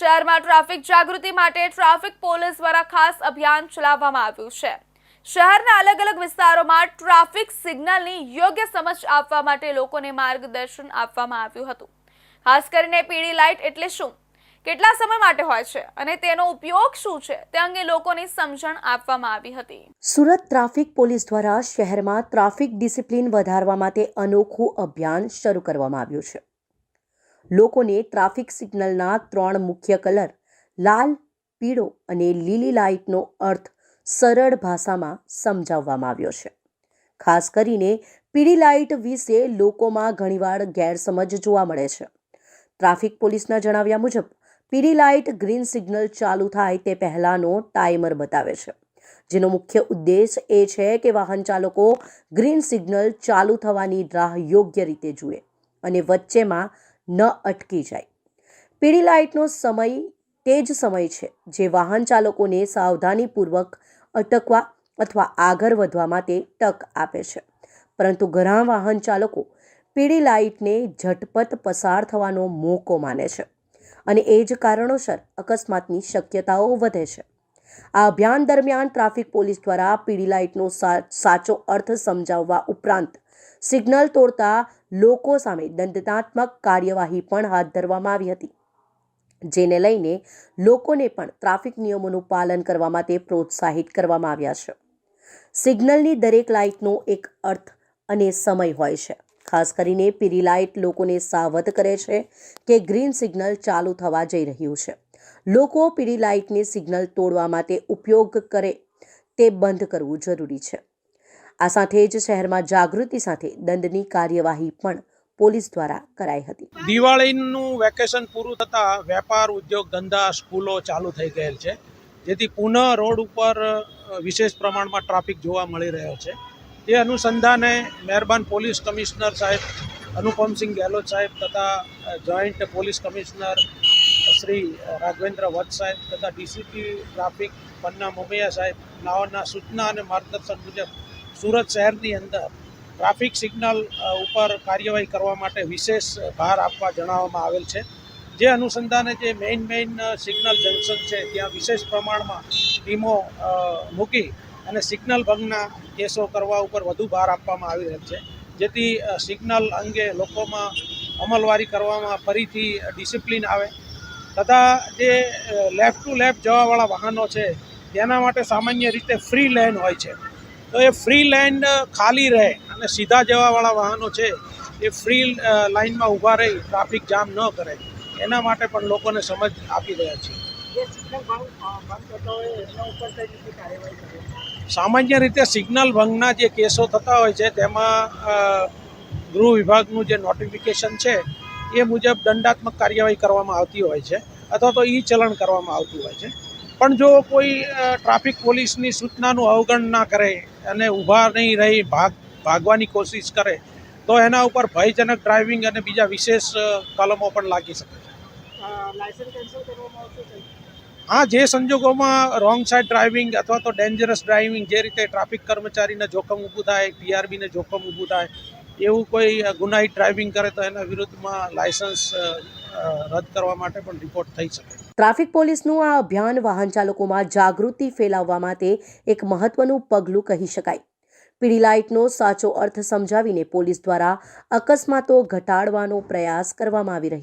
શહેરમાં ટ્રાફિક જાગૃતિ માટે traffic police દ્વારા ખાસ અભિયાન ચલાવવામાં આવ્યું છે. શહેરના અલગ અલગ વિસ્તારોમાં ટ્રાફિક સિગ્નલની યોગ્ય સમજ આપવા માટે લોકોને માર્ગદર્શન આપવામાં આવ્યું હતું. ખાસ કરીને પીળી લાઇટ એટલે શું? કેટલા સમય માટે હોય છે અને તેનો ઉપયોગ શું છે? તે અંગે લોકોની સમજણ આપવામાં આવી હતી. સુરત ટ્રાફિક પોલીસ દ્વારા શહેરમાં ટ્રાફિક ડિસિપ્લિન વધારવા માટે અનોખું અભિયાન શરૂ કરવામાં આવ્યું છે. લોકોને ટ્રાફિક સિગ્નલના ત્રણ મુખ્ય કલર, લાલ, પીળો અને લીલી લાઇટનો અર્થ સરળ ભાષામાં સમજાવવામાં આવ્યો છે. ખાસ કરીને પીળી લાઇટ વિશે લોકોમાં ઘણીવાર ગેરસમજ જોવા મળે છે. ટ્રાફિક પોલીસના જણાવ્યા મુજબ, પીળી લાઇટ ગ્રીન સિગ્નલ ચાલુ થાય તે પહેલાંનો ટાઈમર બતાવે છે. જેનો મુખ્ય ઉદ્દેશ એ છે કે વાહન ચાલકો ગ્રીન સિગ્નલ ચાલુ થવાની રાહ યોગ્ય રીતે જુએ અને વચ્ચેમાં ન અટકી જાય. પીળી લાઇટનો સમય તે જ સમય છે જે વાહન ચાલકોને સાવધાનીપૂર્વક અટકવા અથવા આગળ વધવા માટે તક આપે છે. પરંતુ ઘણા વાહન ચાલકો પીળી લાઇટને ઝટપટ પસાર થવાનો મોકો માને છે અને એ જ કારણોસર અકસ્માતની શક્યતાઓ વધે છે. આ અભિયાન દરમિયાન ટ્રાફિક પોલીસ દ્વારા પીળી લાઇટનો સાચો અર્થ સમજાવવા ઉપરાંત સિગ્નલ તોડતા લોકો સામે દંડનાત્મક કાર્યવાહી પણ હાથ ધરવામાં આવી હતી. જેને લઈને લોકોને પણ ટ્રાફિક નિયમોનું પાલન કરવા માટે પ્રોત્સાહિત કરવામાં આવ્યા છે. સિગ્નલની દરેક લાઇટનો એક અર્થ અને સમય હોય છે. ખાસ કરીને પીરી લાઇટ લોકોને સાવધ કરે છે કે ગ્રીન સિગ્નલ ચાલુ થવા જઈ રહ્યું છે. લોકો પીળી લાઇટને સિગ્નલ તોડવા માટે ઉપયોગ કરે તે બંધ કરવું જરૂરી છે. આ સાથે જ શહેરમાં જાગૃતિ સાથે દંડની કાર્યવાહી પણ પોલીસ દ્વારા કરાઈ હતી. દિવાળીનું વેકેશન પૂરું થતાં વેપાર, ઉદ્યોગ, ધંધા, સ્કૂલો ચાલુ થઈ ગયેલ છે. જેથી પુનઃ રોડ ઉપર વિશેષ પ્રમાણમાં ટ્રાફિક જોવા મળી રહ્યો છે. તે અનુસંધાને મહેરબાન પોલીસ કમિશનર સાહેબ અનુપમસિંહ ગેહલોત સાહેબ તથા joint police commissioner Shri Raghvendra Vats સાહેબ તથા ડીસીપી ટ્રાફિક, પન્ના મોમૈયા સાહેબ નાઓના સૂચના અને માર્ગદર્શન મુજબ સુરત શહેરની અંદર ટ્રાફિક સિગ્નલ ઉપર કાર્યવાહી કરવા માટે વિશેષ ભાર આપવા જણાવવામાં આવેલ છે. જે અનુસંધાને જે મેઇન મેઇન સિગ્નલ જંકશન છે, ત્યાં વિશેષ પ્રમાણમાં ટીમો મૂકી અને સિગ્નલ ભંગના કેસો કરવા ઉપર વધુ ભાર આપવામાં આવી રહ્યો છે. જેથી સિગ્નલ અંગે લોકોમાં અમલવારી કરવામાં ફરીથી ડિસિપ્લિન આવે. તથા જે લેફ્ટ ટુ લેફ્ટ જવાવાળા વાહનો છે, તેના માટે સામાન્ય રીતે ફ્રી લેન હોય છે. તો એ ફ્રી લાઇન ખાલી રહે અને સીધા જવાવાળા વાહનો છે એ ફ્રી લાઇનમાં ઊભા રહી ટ્રાફિક જામ ન કરે. એના માટે પણ લોકોને સમજ આપી રહ્યા કરે? સામાન્ય રીતે સિગ્નલ ભંગના જે કેસો થતા હોય છે તેમાં ગૃહ વિભાગનું જે નોટિફિકેશન છે એ મુજબ દંડાત્મક કાર્યવાહી કરવામાં આવતી હોય છે અથવા તો ઈ ચલણ કરવામાં આવતું હોય છે. પણ જો કોઈ ટ્રાફિક પોલીસની સૂચનાનું અવગણના કરે અને ઊભા નહીં રહી ભાગ ભાગવાની કોશિશ કરે તો એના ઉપર ભયજનક ડ્રાઇવિંગ અને બીજા વિશેષ કલમો પણ લાગી શકે છે. હા જે સંજોગોમાં રોંગ સાઇડ ડ્રાઇવિંગ અથવા તો ડેન્જરસ ડ્રાઇવિંગ જે રીતે ટ્રાફિક કર્મચારીને જોખમ ઊભું થાય ટીઆરબીને જોખમ ઊભું થાય એવું કોઈ ગુનાહિત ડ્રાઇવિંગ કરે તો એના વિરુદ્ધમાં લાયસન્સ રદ કરવા માટે પણ રિપોર્ટ થઈ શકે. ટ્રાફિક પોલીસનું આ અભિયાન વાહન ચાલકોમાં જાગૃતિ ફેલાવવા માટે એક મહત્વનું પગલું કહી શકાય. પીડી લાઇટનો સાચો અર્થ સમજાવીને પોલીસ દ્વારા અકસ્માતો ઘટાડવાનો પ્રયાસ કરવામાં આવી રહ્યો